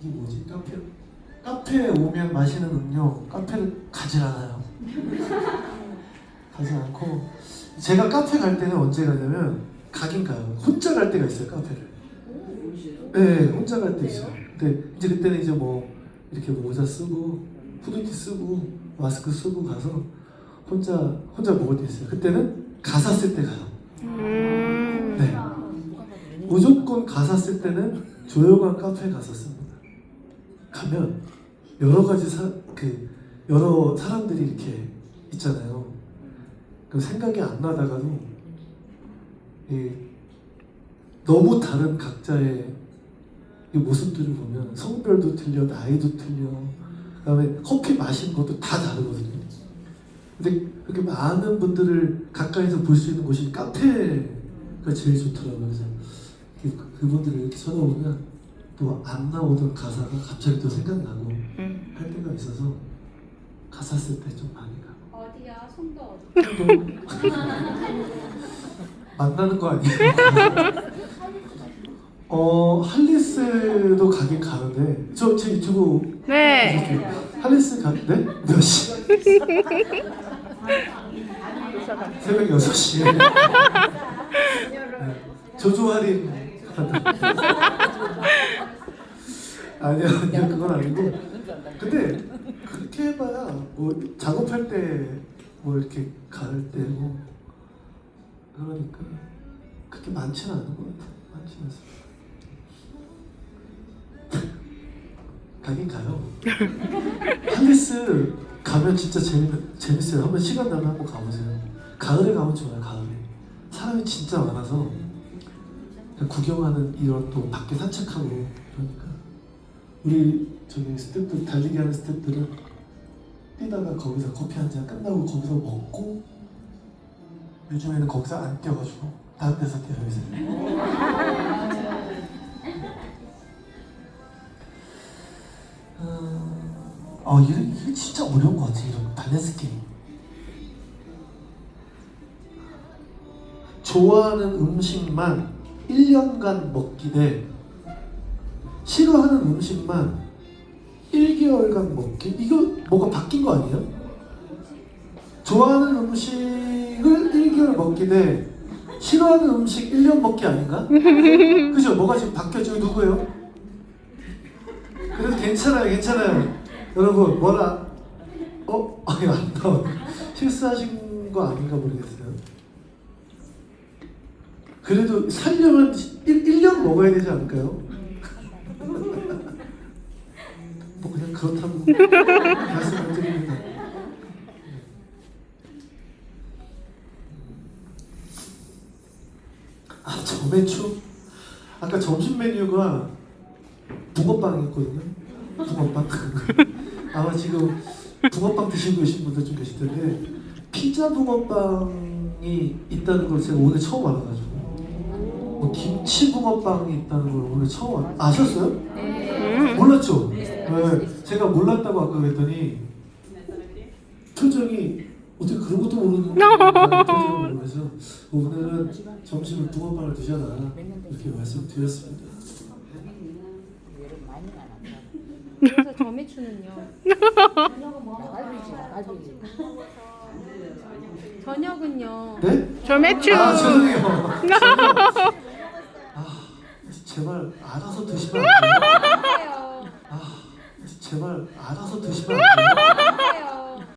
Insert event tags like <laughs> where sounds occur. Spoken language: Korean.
이게 뭐지? 카페 카페에 오면 마시는 음료 카페를 가지 않아요. 가지 않고 제가 카페 갈 때는 언제 가냐면 가긴 가요. 혼자 갈 때가 있어요 카페를. 네, 혼자 갈 때 있어요. 근데 이제 그때는 이제 뭐 이렇게 모자 쓰고 후드티 쓰고 마스크 쓰고 가서 혼자 혼자 먹을 때 있어요. 그때는 가사 쓸 때 가요. 음. 네. 무조건 가사 쓸 때는 조용한 카페에 가서 씁니다. 가면 여러 가지 사, 그 여러 사람들이 이렇게 있잖아요. 그 생각이 안 나다가도 이 너무 다른 각자의 이 모습들을 보면 성별도 틀려, 나이도 틀려, 그다음에 커피 마시는 것도 다 다르거든요. 근데 그렇게 많은 분들을 가까이서 볼 수 있는 곳이 카페가 제일 좋더라고요. 그래서 그- 그분들을 이렇게 쳐다보면 또 안 나오던 가사가 갑자기 또 생각나고 음. 할 때가 있어서 가사 쓸 때 좀 많이 가고 어디야? 송도 어디? <laughs> 만나는 거 아니에요? <laughs> 어 할리스도 가긴 가는데 저제 유튜브 네. 할리스 가 네? 몇 시? <laughs> 새벽 6 시에 조조 할인 <laughs> 아니요 아니요 그건 아니고. 근데 그렇게 해봐야 뭐 작업할 때 뭐 이렇게 갈 때고 그러니까 그렇게 많지는 않은 것 같아요. 많지는 않습니다. <laughs> 가긴 가요. <laughs> 할리스 가면 진짜 재밌, 재밌어요. 한번 시간 나면 한번 가보세요. 가을에 가면 좋아요 가을에. 사람이 진짜 많아서 구경하는 이런 또 밖에 산책하고 그러니까 우리 저기 스태프들 달리기 하는 스태프들은 뛰다가 거기서 커피 한 잔 끝나고 거기서 먹고 요즘에는 거기서 안 뛰어가지고 다른 데서 뛰어요. 이제 어, 어 이게, 이게 진짜 어려운 것 같아 이런 밸런스 게임 좋아하는 음식만 1년간 먹기 대 싫어하는 음식만 1개월간 먹기 이거 뭐가 바뀐 거 아니에요? 좋아하는 음식을 1개월 먹기 대 싫어하는 음식 1년 먹기 아닌가? <laughs> 그죠? 뭐가 지금 바뀌었죠? 누구예요? 그래도 괜찮아요 괜찮아요 여러분 뭐라 어? 아 이거 안 나와 실수하신 거 아닌가 모르겠어요 그래도 살려면 1, 1년 먹어야 되지 않을까요? 뭐 그냥 그렇다고 말씀을 드립니다. 아 점액추? 아까 점심 메뉴가 붕어빵이었거든요. 붕어빵. 아마 지금 붕어빵 드시고 계신 분들 좀 계실 텐데 피자 붕어빵이 있다는 걸 제가 오늘 처음 알아가지고 뭐 김치 붕어빵이 있다는 걸 오늘 처음 알 아셨어요? 몰랐죠? 네. 제가 몰랐다고 아까 그랬더니 표정이 어떻게 그런 것도 모르는 표정을 보면서 오늘은 점심을 붕어빵을 드셔라 이렇게 말씀드렸습니다. 그래서 점액추는요. 저녁은요. 네? 조매추. 아 죄송해요. 아 <laughs> 제발 알아서 드시면 안 돼요? 아 제발 알아서 드시면 안 돼요?